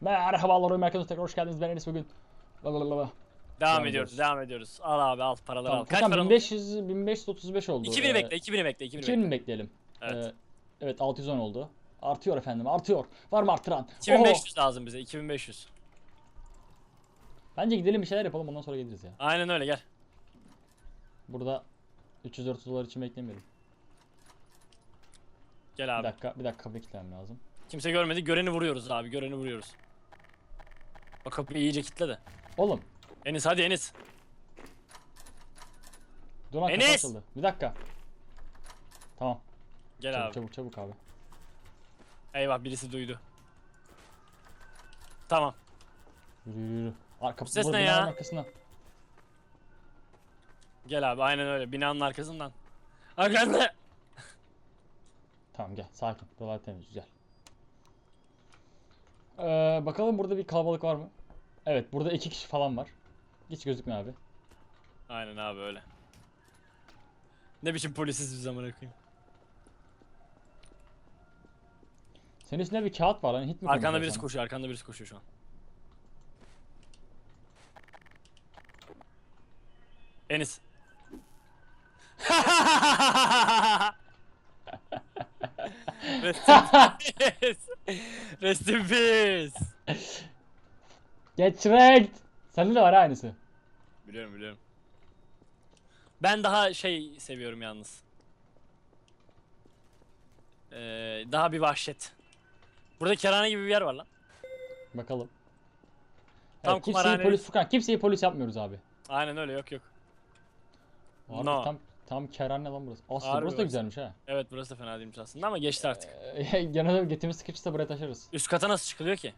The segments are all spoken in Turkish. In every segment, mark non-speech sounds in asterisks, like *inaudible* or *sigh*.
Merhabalar oyun merkezine tekrar hoş geldiniz. Ben Enes bugün. Lalalala. Devam ediyoruz, devam ediyoruz. Al abi al paraları Tamam, al. Kaç Furkan para oldu? 1500 1535 oldu. 2000'i Ee, bekle, 2000'i bekle, 2000'i 2000 bekle. mi bekleyelim? Evet. Ee, evet 610 oldu. Artıyor efendim artıyor. Var mı artıran? 2500 lazım bize, 2500. Oho. Bence gidelim bir şeyler yapalım ondan sonra geliriz ya. Aynen öyle gel. Burada 300-400 dolar için beklemeyelim. Gel Bir abi. dakika bir dakika kilitlemem lazım. Kimse görmedi, göreni vuruyoruz abi, göreni vuruyoruz. O kapıyı iyice kilitle de. Oğlum Enis hadi Enis. dur lan kapı Enes! açıldı. Bir dakika. Tamam. Gel Çabuk abi. çabuk çabuk abi. Eyvah birisi duydu. Tamam. Yürü yürü yürü. Arka, ses ne binanın ya? Arkasına. Gel abi aynen öyle binanın arkasından. Arkanda. Tamam gel sakin. Buralar temiz güzel. Ee, bakalım burada bir kalabalık var mı? Evet burada iki kişi falan var. Hiç gözükmüyor abi. Aynen abi öyle. Ne biçim polisiz bir zaman koyayım. Senin üstünde bir kağıt var hani hit mi Arkanda birisi koşuyor, arkanda birisi koşuyor şu an. Enis. *laughs* Rest in peace. *laughs* Rest in peace. Get wrecked! Sende de var ha aynısı. Biliyorum biliyorum. Ben daha şey seviyorum yalnız. Ee, daha bir vahşet. Burada kerane gibi bir yer var lan. Bakalım. Tam evet, kimseyi kumarhane- polis Furkan kimseyi polis yapmıyoruz abi. Aynen öyle yok yok. Harbi No. tam tam kerane lan burası. Aslında Harbi burası da güzelmiş ha. Evet burası da fena değilmiş aslında ama geçti artık. Ee, *laughs* genelde getimiz sıkışırsa buraya taşırız. Üst kata nasıl çıkılıyor ki?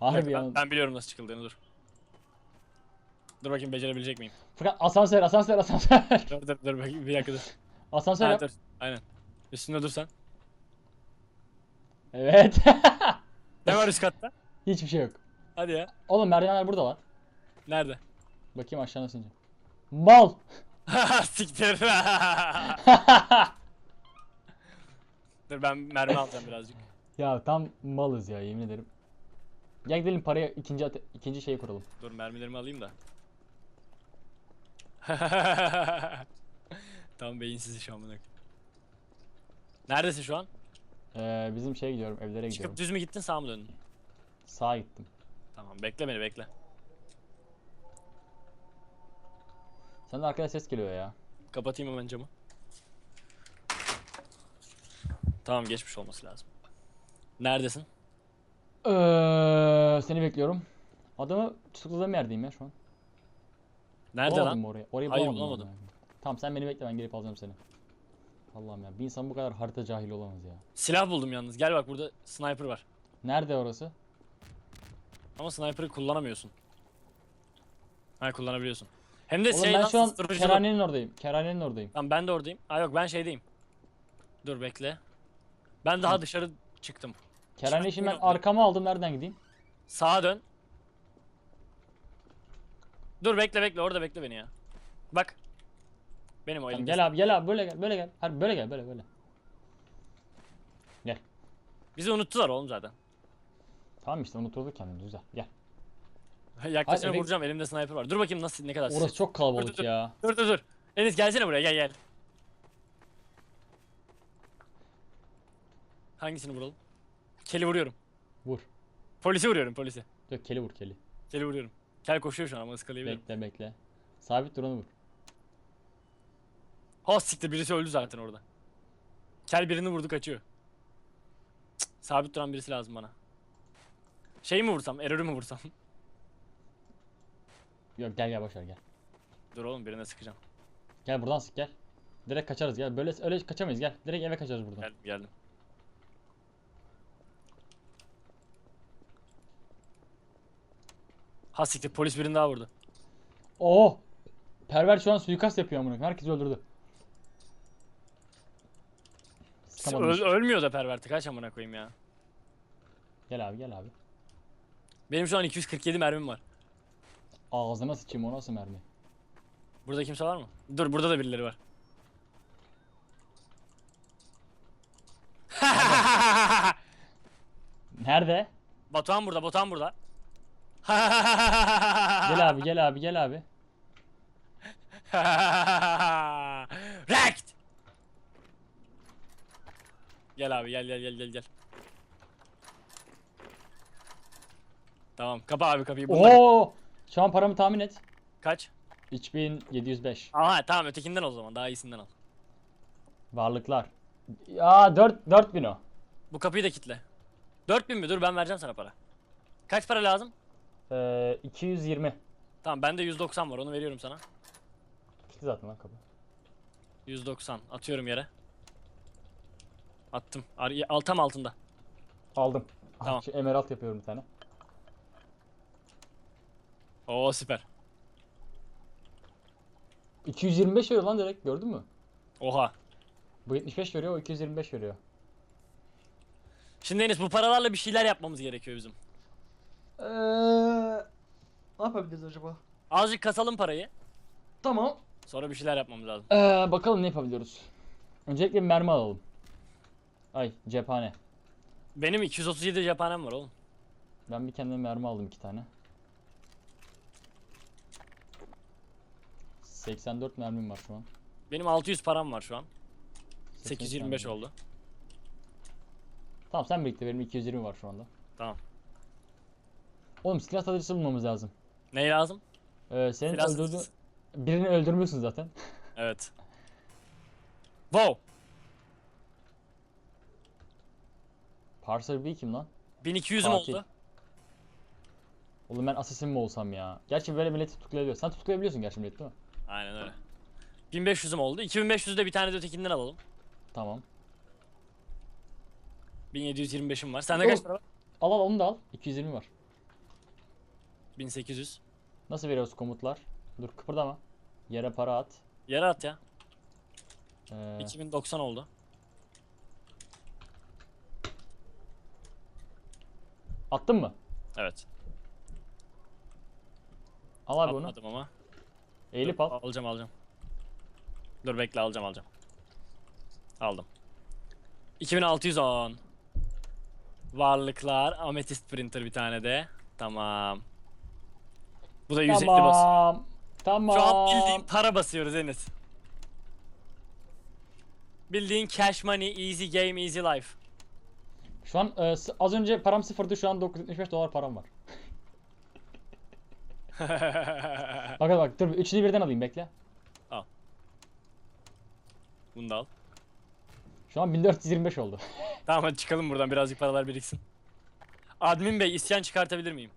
Harbi ya. ben, ben biliyorum nasıl çıkıldığını dur. Dur bakayım becerebilecek miyim? Furkan asansör asansör asansör. *laughs* Dur dur dur bakayım bir dakika dur. *laughs* asansör Ha, yap. dur. Aynen. Üstünde dur sen. Evet. Ne var üst katta? Hiçbir şey yok. Hadi ya. Oğlum merdivenler burada lan. Nerede? Bakayım aşağı nasıl ineceğim. Mal. *laughs* Siktir. *laughs* dur ben mermi alacağım birazcık. ya tam malız ya yemin ederim. Gel gidelim paraya ikinci ate- ikinci şeyi kuralım. Dur mermilerimi alayım da. *laughs* Tam beyinsiz iş amına koyayım. Neredesin şu an? Ee, bizim şeye gidiyorum evlere gidiyorum. Çıkıp düz mü gittin sağ mı döndün? Sağa gittim. Tamam bekle beni bekle. Senden arkada ses geliyor ya. Kapatayım hemen camı. Tamam geçmiş olması lazım. Neredesin? Ee, seni bekliyorum. Adamı tutukladığım yerdeyim ya şu an. Nerede Bulamadım lan? mı orayı? Hayır, bulamadım. bulamadım. Tamam sen beni bekle ben gelip alacağım seni. Allah'ım ya bir insan bu kadar harita cahili olamaz ya. Silah buldum yalnız. Gel bak burada sniper var. Nerede orası? Ama sniper'ı kullanamıyorsun. Ha kullanabiliyorsun. Hem de Oğlum şey ben lan, şu an kerhanenin oradayım. Kerhanenin oradayım. Tamam ben de oradayım. Ha yok ben şeydeyim. Dur bekle. Ben daha dışarı çıktım. Kerhane için ben arkama aldım nereden gideyim? Sağa dön. Dur bekle bekle orada bekle beni ya. Bak. Benim o Tamam, gel abi gel abi böyle gel böyle gel. Hayır böyle gel böyle böyle. Gel. Bizi unuttular oğlum zaten. Tamam işte unuturduk kendimizi güzel. Gel. *laughs* Yaklaşına eve- vuracağım elimde sniper var. Dur bakayım nasıl ne kadar. Orası çok kalabalık Dur, dur, ya. Dur dur dur. Enes gelsene buraya gel gel. Hangisini vuralım? Keli vuruyorum. Vur. Polisi vuruyorum polisi. Yok keli vur keli. Keli vuruyorum. Kel koşuyor şu an ama ıskalayabilirim. Bekle bekle. Sabit dur onu vur. Ha siktir birisi öldü zaten orada. Kel birini vurdu kaçıyor. Cık, sabit duran birisi lazım bana. Şey mi vursam? Error'ü mü vursam? *laughs* Yok gel gel boşver gel. Dur oğlum birine sıkacağım. Gel buradan sık gel. Direkt kaçarız gel. Böyle öyle kaçamayız gel. Direkt eve kaçarız buradan. Geldim geldim. Ha siktir polis birini daha vurdu. Oo! Perver şu an suikast yapıyor amına. Herkesi öldürdü. Sıkamadım Öl- hiç. ölmüyor da perverti kaç amına koyayım ya. Gel abi gel abi. Benim şu an 247 mermim var. Ağzına sıçayım o nasıl mermi? Burada kimse var mı? Dur burada da birileri var. *laughs* Nerede? Batuhan burada, Batuhan burada. Gel abi gel abi gel abi. *laughs* Rekt. Gel abi gel gel gel gel gel. Tamam kapa abi kapıyı. Bunlar Oo! Şu an paramı tahmin et. kaç? 3705. Aha tamam ötekinden o zaman daha iyisinden al. Varlıklar. Ya 4 4000 o. Bu kapıyı da kitle. 4000 mi? Dur ben vereceğim sana para. Kaç para lazım? Ee, 220. Tamam bende 190 var onu veriyorum sana. Gitti zaten lan kapı. 190 atıyorum yere. Attım. Ar al tam altında. Aldım. Ah, Tamam. Şu emerald yapıyorum bir tane. Oo süper. 225 veriyor lan direkt gördün mü? Oha. Bu 75 veriyor o 225 veriyor. Şimdi Enes bu paralarla bir şeyler yapmamız gerekiyor bizim. Eee ne yapabiliriz acaba? Azıcık kasalım parayı. Tamam. Sonra bir şeyler yapmamız lazım. Ee, bakalım ne yapabiliyoruz. Öncelikle bir mermi alalım. Ay cephane. Benim 237 cephanem var oğlum. Ben bir kendime mermi aldım iki tane. 84 mermim var şu an. Benim 600 param var şu an. 83 825 mermim. oldu. Tamam sen birlikte benim 220 var şu anda. Tamam. Oğlum silah satıcısı bulmamız lazım. Ne lazım? Ee, senin Silah öldürdüğün... satıcısı. Birini öldürmüşsün zaten. *laughs* Evet. Wow. Parser B kim lan? 1200'üm Fatih. oldu. Oğlum ben assassin mi olsam ya? Gerçi böyle milleti tutuklayabiliyor. Sen tutuklayabiliyorsun gerçi millet değil mi? Aynen öyle. 1500'üm oldu. 2500'ü de bir tane de ötekinden alalım. Tamam. 1725'im var. Sende kaç para var? Al al onu da al. 220 var. 1800. Nasıl veriyoruz komutlar? Dur kıpırdama. Yere para at. Yere at ya. Ee, 2090 oldu. attın mı? Evet. Al abi onu. Atmadım ama. Eğilip al. Alacağım alacağım. Dur bekle alacağım alacağım. Aldım. 2610. Varlıklar. Ametist printer bir tane de. Tamam. Bu da 150 bas. Tamam. Tamam. Şu an bildiğin para basıyoruz Enes. Bildiğin cash money, easy game, easy life. Şu an e, az önce param sıfırdı şu an 975 dolar param var. *laughs* Bak hadi bak dur üçünü birden alayım bekle. Bunu da al. Şu an 1425 oldu. *laughs* Tamam hadi çıkalım buradan birazcık paralar biriksin. Admin bey isyan çıkartabilir miyim?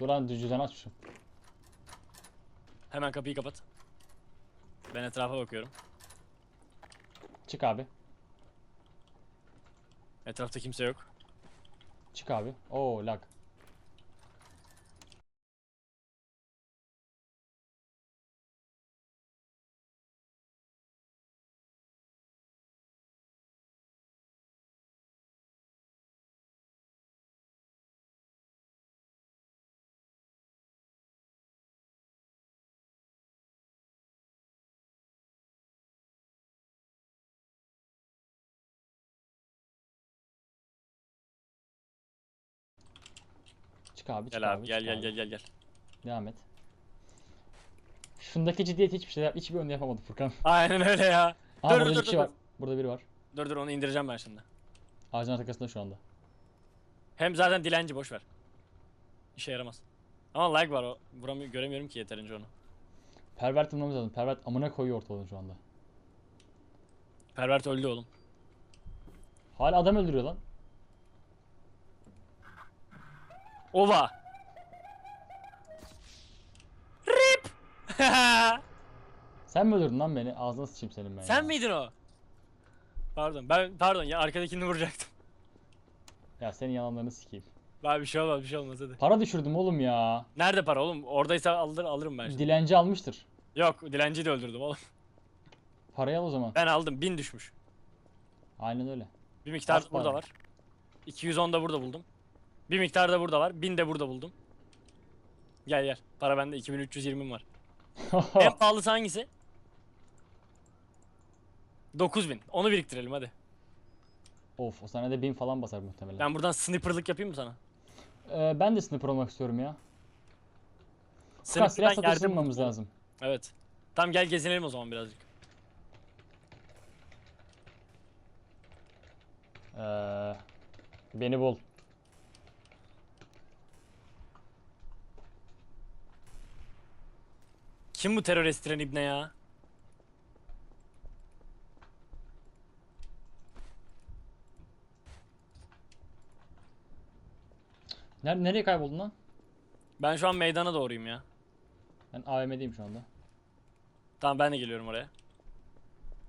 dur lan düz düzen aç şu. Hemen kapıyı kapat. Ben etrafa bakıyorum. Çık abi. Etrafta kimse yok. Çık abi. Oo lag. Çık abi çık Gel abi, gel çık gel abi. gel gel gel. Devam et. Şundaki ciddiyet hiçbir şey hiçbir önüne yapamadı Furkan. *laughs* Aynen öyle ya. Aa Dur, burada dur, bir dur, kişi dur. var. Burada biri var. Dur dur onu indireceğim ben şimdi. Ağacın arkasında şu anda. Hem zaten dilenci boş ver. İşe yaramaz. Ama lag var o. Vuramıyor, göremiyorum ki yeterince onu. Pervert bulmamız lazım. Pervert amına koyuyor ortalığı şu anda. Pervert öldü oğlum. Hala adam öldürüyor lan. Ova. Rip. *laughs* Sen mi öldürdün lan beni? Ağzına sıçayım senin ben Sen ya. miydin o? Pardon ben pardon ya arkadakini vuracaktım. *laughs* Ya senin yalanlarını sikeyim. Ben bir şey olmaz bir şey olmaz hadi. Para düşürdüm oğlum ya. Nerede para oğlum? Oradaysa alır alırım ben şimdi. Dilenci almıştır. Yok dilenciyi de öldürdüm oğlum. *laughs* Parayı al o zaman. Ben aldım 1000 düşmüş. Aynen öyle. Bir miktar Az burada para. var. 210 da burada buldum. Bir miktar da burada var. 1000 de burada buldum. Gel gel. Para bende 2320 var. *laughs* en pahalısı hangisi? 9000. Onu biriktirelim hadi. Of o saniyede 1000 falan basar muhtemelen. Ben buradan sniperlık yapayım mı sana? Ee, ben de sniper olmak istiyorum ya. Sniper'dan silah satışı bulmamız lazım. Evet. Tamam gel gezinelim o zaman birazcık. Ee, beni bul. Kim bu terör estiren ibne ya? Nerede, nereye kayboldun lan? Ben şu an meydana doğruyum ya. Ben AVM'deyim şu anda. Tamam ben de geliyorum oraya.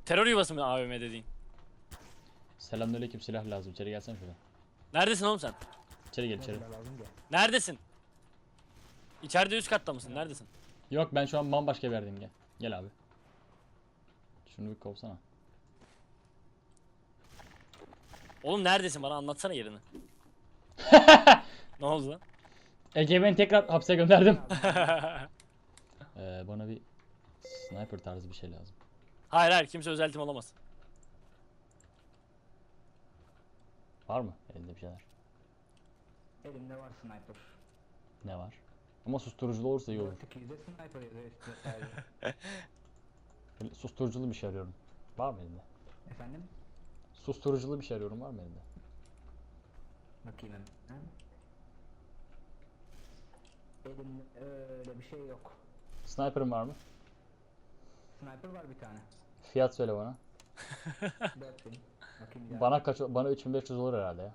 Terör yuvası mı AVM dediğin? Selamünaleyküm silah lazım. İçeri gelsene şöyle. Neredesin oğlum sen? İçeri gel içeri. Neredesin? İçeride üst katta mısın? Neredesin? Yok ben şu an bambaşka bir yerdeyim gel. Gel abi. Şunu bir kovsana. Oğlum neredesin? Bana anlatsana yerini. *laughs* ne oldu lan? Ege beni tekrar hapse gönderdim. *laughs* Ee, bana bir sniper tarzı bir şey lazım. hayır hayır kimse özeltim olamaz. Var mı elinde bir şeyler? Elimde var sniper. Ne var? Ama susturuculu olursa iyi olur. 4-2'de sniper yazıyor üstüne sadece. Böyle susturuculu bir şey arıyorum. Var mı elinde? Efendim? Susturuculu bir şey arıyorum var mı elinde? Bakayım hemen. Öyle bir şey yok. Sniper'ın var mı? Sniper var bir tane. Fiyat söyle bana. *laughs* 4000. Bakayım. Bana kaç bana 3500 olur herhalde ya.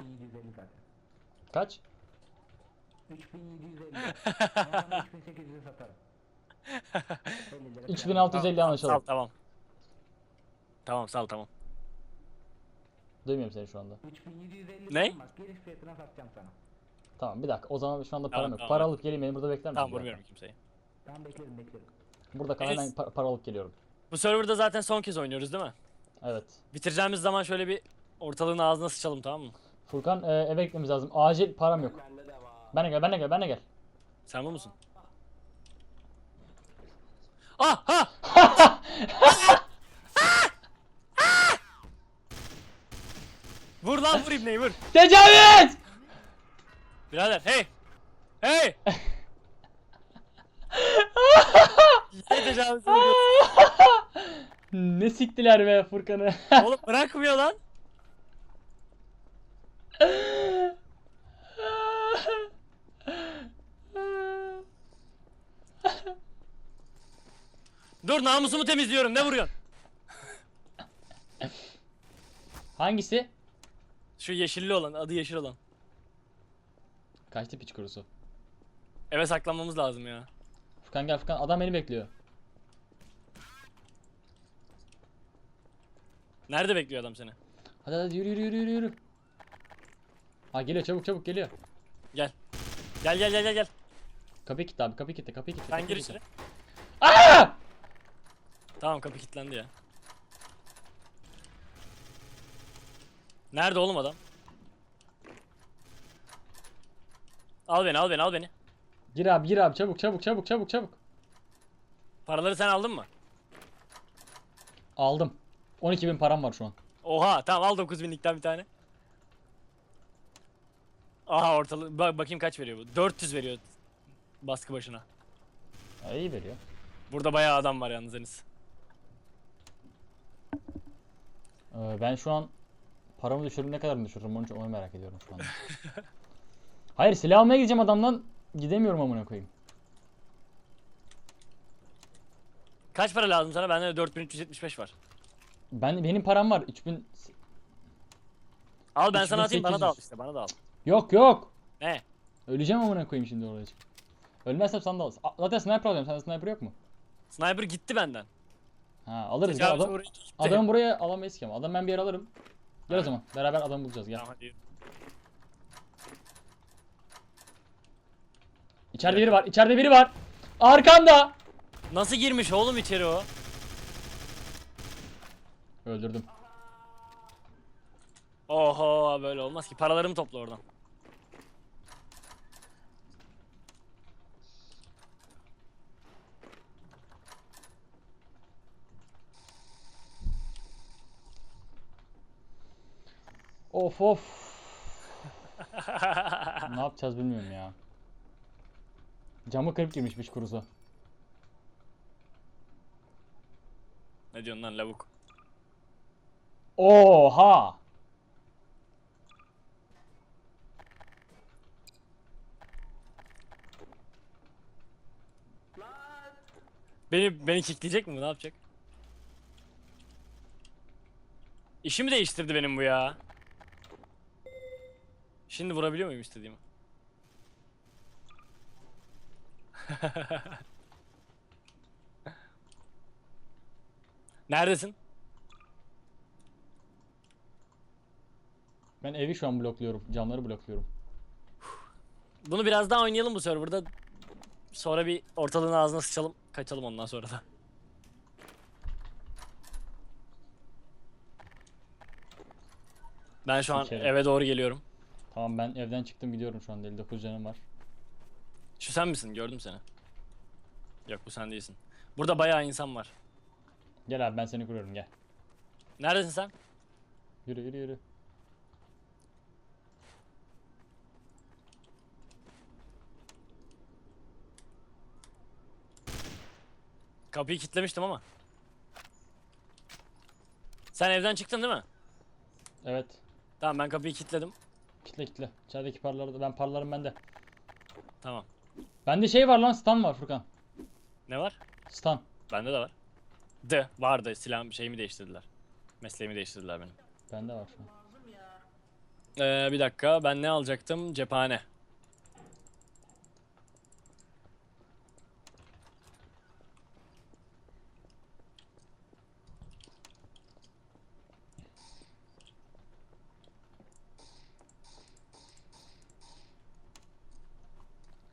3750 zaten. Kaç? 3750. Ama ben 3800'e satarım. 50 lira falan. 3650 Sal anlaşalım. tamam. Tamam sal tamam. Duymuyorum seni şu anda. 3750 Ne? bak giriş fiyatına satacağım sana. Tamam bir dakika. O zaman şu anda param Tamam, yok. tamam, Para alıp geleyim beni burada bekler misin? Tamam vurmuyorum kimseyi. Tamam beklerim beklerim. Burada kal Enes- hemen pa- para alıp geliyorum. Bu serverda zaten son kez oynuyoruz değil mi? Evet. Bitireceğimiz zaman şöyle bir ortalığın ağzına sıçalım tamam mı? Furkan e, eve gitmemiz lazım. Acil param yok. Ben de gel, ben de gel, ben de gel. Sen bu musun? Ah ha! *laughs* vur lan vur ibneyi vur. Tecavüz! Birader hey! Hey! *laughs* Yine tecavüz ne siktiler be Furkan'ı. Oğlum bırakmıyor lan. *laughs* Dur namusumu temizliyorum ne vuruyorsun? Hangisi? Şu yeşilli olan adı yeşil olan. Kaçtı piç kurusu. Eve saklanmamız lazım ya. Furkan gel Furkan adam beni bekliyor. Nerede bekliyor adam seni? Hadi hadi yürü yürü yürü yürü yürü. Ha geliyor çabuk çabuk geliyor. Gel. Gel gel gel gel gel. Kapıyı kilitle abi kapıyı kilitle kapıyı kilitle. Sen kapıyı gir kilitle. içeri. Tamam kapı kilitlendi ya. Nerede oğlum adam? Al beni al beni al beni. Gir abi gir abi çabuk çabuk çabuk çabuk çabuk. Paraları sen aldın mı? Aldım. 12.000 param var şu an. Oha tamam al 9000'likten bir tane. Aha ortalık bak bakayım kaç veriyor bu. 400 veriyor baskı başına. Ha, iyi veriyor. Burada bayağı adam var yalnız Enis. Ee, ben şu an paramı düşürürüm ne kadar düşürürüm onu, onu merak ediyorum şu anda. *laughs* Hayır silah almaya gideceğim adamdan gidemiyorum amına koyayım. Kaç para lazım sana? Bende de 4375 var. Ben benim param var 3000 Al ben sana atayım bana da al 3800. işte bana da al. Yok yok. Ne? Öleceğim amına koyayım şimdi oraya çıkıp. Ölmezsem sana da al. Zaten sniper alıyorum. Sende sniper yok mu? Sniper gitti benden. Ha alırız ya adam. Adamı buraya alamayız ki ama. Adam ben bir yer alırım. Gel o zaman. Beraber adam bulacağız gel. Tamam hadi. İçeride biri var. İçeride biri var. Arkanda. Nasıl girmiş oğlum içeri o? Öldürdüm. Oho böyle olmaz ki. Paralarımı topla oradan. Of of. *laughs* ne yapacağız bilmiyorum ya. Camı kırıp girmişmiş kurusu. ne diyorsun lan lavuk? Oha! Beni beni kickleyecek mi? Ne yapacak? İşimi değiştirdi benim bu ya. Şimdi vurabiliyor muyum istediğimi? Neredesin? Ben evi şu an blokluyorum. Camları blokluyorum. Bunu biraz daha oynayalım bu serverda. Sonra bir ortalığın ağzına sıçalım. Kaçalım ondan sonra da. Ben şu an Sikerim. eve doğru geliyorum. Tamam ben evden çıktım gidiyorum şu anda 59 canım var. Şu sen misin? Gördüm seni. Yok bu sen değilsin. Burada bayağı insan var. Gel abi ben seni kuruyorum gel. Neredesin sen? Yürü yürü yürü. Kapıyı kilitlemiştim ama. Sen evden çıktın değil mi? Evet. Tamam ben kapıyı kilitledim. Kitle kitle. İçerideki parları da ben parlarım bende. Tamam. Bende şey var lan stun var Furkan. Ne var? Stun. Bende de var. De vardı. Silahım şeyimi değiştirdiler. Mesleğimi değiştirdiler benim. Bende var şu an. Ee, bir dakika ben ne alacaktım? Cephane.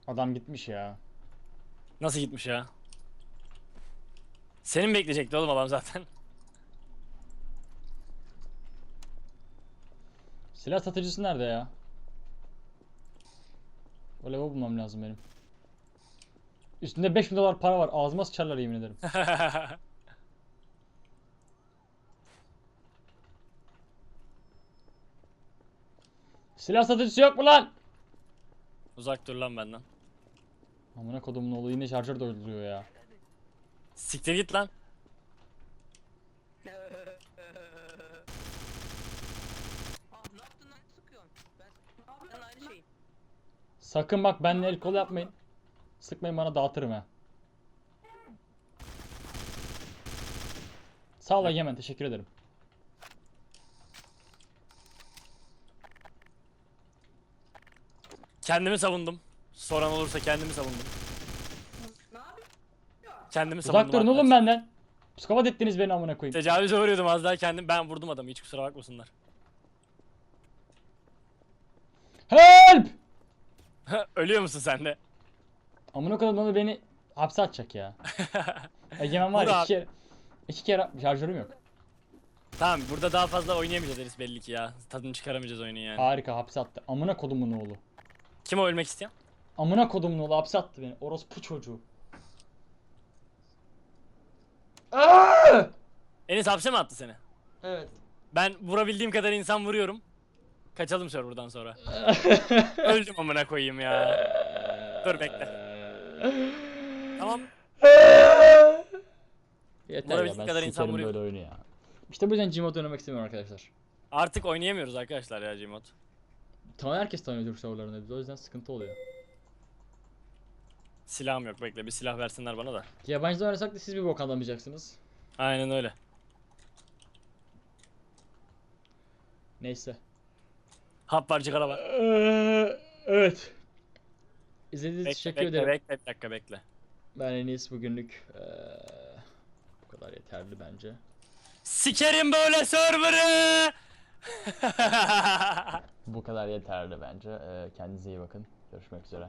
Adam gitmiş ya. Nasıl gitmiş ya? Senin bekleyecekti oğlum adam zaten. *laughs* Silah satıcısı nerede ya? O level bulmam lazım benim. Üstünde 5000 dolar para var. Ağzıma sıçarlar yemin ederim. *laughs* Silah satıcısı yok mu lan? Uzak dur lan benden. Amına kodumun oğlu yine şarjör dolduruyor ya. Siktir git lan. Sakın bak benimle el kol yapmayın. Sıkmayın bana dağıtırım ha. Sağ ol Egemen teşekkür ederim. Kendimi savundum. Soran olursa kendimi savundum. Kendimi savundum. Uzak durun oğlum arkadaşlar. benden. Psikopat ettiniz beni amına koyayım. Tecavüze uğruyordum az daha kendim. Ben vurdum adamı hiç kusura bakmasınlar. Help! *laughs* Ölüyor musun sen de? Amına koyayım onu beni hapse atacak ya. *laughs* Egemen var ya iki kere, iki kere şarjörüm yok. Tamam burada daha fazla oynayamayacağız Elis belli ki ya. Tadını çıkaramayacağız oyunun yani. Harika hapse attı. Amına kodumun oğlu. Kim ölmek isteyen? Amına kodumun oğlu hapse attı beni. Orospu çocuğu. Aa! Enis hapse mi attı seni? Evet. Ben vurabildiğim kadar insan vuruyorum. Kaçalım serverdan sonra. *laughs* Öldüm amına koyayım ya. Dur bekle. Tamam. Yeter ya Vurabildiğim ben kadar insan sikerim vuruyor. böyle oyunu ya. İşte bu yüzden Gmod oynamak istemiyorum arkadaşlar. Artık oynayamıyoruz arkadaşlar ya Gmod. Tamam herkes tanıyor Türk serverlarında biz o yüzden sıkıntı oluyor. Silahım yok bekle bir silah versinler bana da. Yabancıda oynasak da siz bir bok anlamayacaksınız. Aynen öyle. Neyse. Hap var cigara var. Ee, evet. İzlediğiniz için teşekkür bekle ederim. bekle bir dakika bekle. Ben en iyisi bugünlük eee, bu kadar yeterli bence. Sikerim böyle server'ı. *laughs* Bu kadar yeterli bence. Eee, kendinize iyi bakın. Görüşmek üzere.